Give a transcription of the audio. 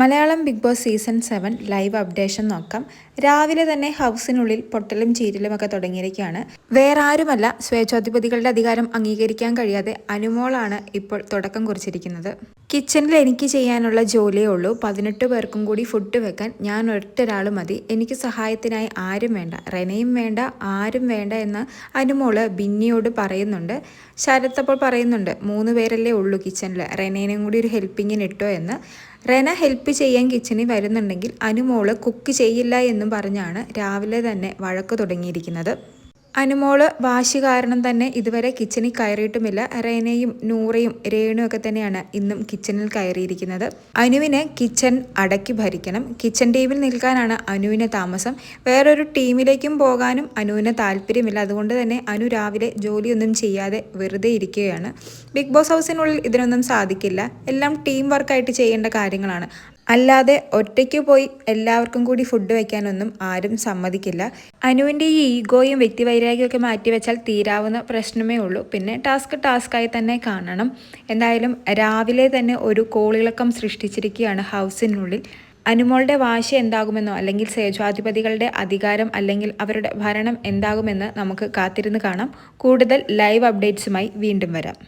Malayalam big boss season seven live updation നോക്കാം. രാവിലെ തന്നെ ഹൗസിനുള്ളിൽ പൊട്ടലും ചീരലും ഒക്കെ തുടങ്ങിയിരിക്കുകയാണ്. വേറെ ആരുമല്ല സ്വേച്ഛാധിപതികളുടെ അധികാരം അംഗീകരിക്കാൻ കഴിയാതെ അനുമോളാണ് ഇപ്പോൾ തുടക്കം കുറിച്ചിരിക്കുന്നത്. കിച്ചണിൽ എനിക്ക് ചെയ്യാനുള്ള ജോലിയേ ഉള്ളൂ. പതിനെട്ട് പേർക്കും കൂടി ഫുഡ് വെക്കാൻ. ഞാൻ ഒറ്റൊരാൾ മതി. എനിക്ക് സഹായത്തിനായി ആരും വേണ്ട. റെനയും വേണ്ട ആരും വേണ്ട എന്ന് അനുമോൾ ബിന്നിയോട് പറയുന്നുണ്ട്. ശരത് അപ്പോൾ പറയുന്നുണ്ട് മൂന്ന് പേരല്ലേ ഉള്ളൂ കിച്ചണിൽ റെനേനും കൂടി ഒരു ഹെൽപ്പിങ്ങിന് ഇട്ടോ എന്ന്. റെന ഹെൽപ്പ് ചെയ്യാൻ കിച്ചണിൽ വരുന്നുണ്ടെങ്കിൽ അനുമോൾ കുക്ക് ചെയ്യില്ല എന്നും പറഞ്ഞാണ് രാവിലെ തന്നെ വഴക്ക് തുടങ്ങിയിരിക്കുന്നത്. അനുമോൾ വാശി കാരണം തന്നെ ഇതുവരെ കിച്ചണിൽ കയറിയിട്ടുമില്ല. റേനയും നൂറയും രേണും ഒക്കെ തന്നെയാണ് ഇന്നും കിച്ചണിൽ കയറിയിരിക്കുന്നത്. അനുവിനെ കിച്ചൺ അടക്കി ഭരിക്കണം. കിച്ചൺ ടീമിൽ നിൽക്കാനാണ് അനുവിന് താമസം. വേറൊരു ടീമിലേക്കും പോകാനും അനുവിന് താല്പര്യമില്ല. അതുകൊണ്ട് തന്നെ അനു രാവിലെ ജോലിയൊന്നും ചെയ്യാതെ വെറുതെ ഇരിക്കുകയാണ്. ബിഗ് ബോസ് ഹൗസിനുള്ളിൽ ഇതിനൊന്നും സാധിക്കില്ല. എല്ലാം ടീം വർക്കായിട്ട് ചെയ്യേണ്ട കാര്യങ്ങളാണ്. അല്ലാതെ ഒറ്റയ്ക്ക് പോയി എല്ലാവർക്കും കൂടി ഫുഡ് വയ്ക്കാനൊന്നും ആരും സമ്മതിക്കില്ല. അനുവിന്റെ ഈ ഈഗോയും വ്യക്തിവൈരാഗ്യമൊക്കെ മാറ്റിവെച്ചാൽ തീരാവുന്ന പ്രശ്നമേ ഉള്ളൂ. പിന്നെ ടാസ്ക് ടാസ്ക്കായി തന്നെ കാണണം. എന്തായാലും രാവിലെ തന്നെ ഒരു കോളിളക്കം സൃഷ്ടിച്ചിരിക്കുകയാണ് ഹൗസിനുള്ളിൽ. അനുമോളുടെ വാശി എന്താകുമെന്നോ അല്ലെങ്കിൽ സേജാധിപതികളുടെ അധികാരം അല്ലെങ്കിൽ അവരുടെ ഭരണം എന്താകുമെന്ന് നമുക്ക് കാത്തിരുന്ന് കാണാം. കൂടുതൽ ലൈവ് അപ്ഡേറ്റ്സുമായി വീണ്ടും വരാം.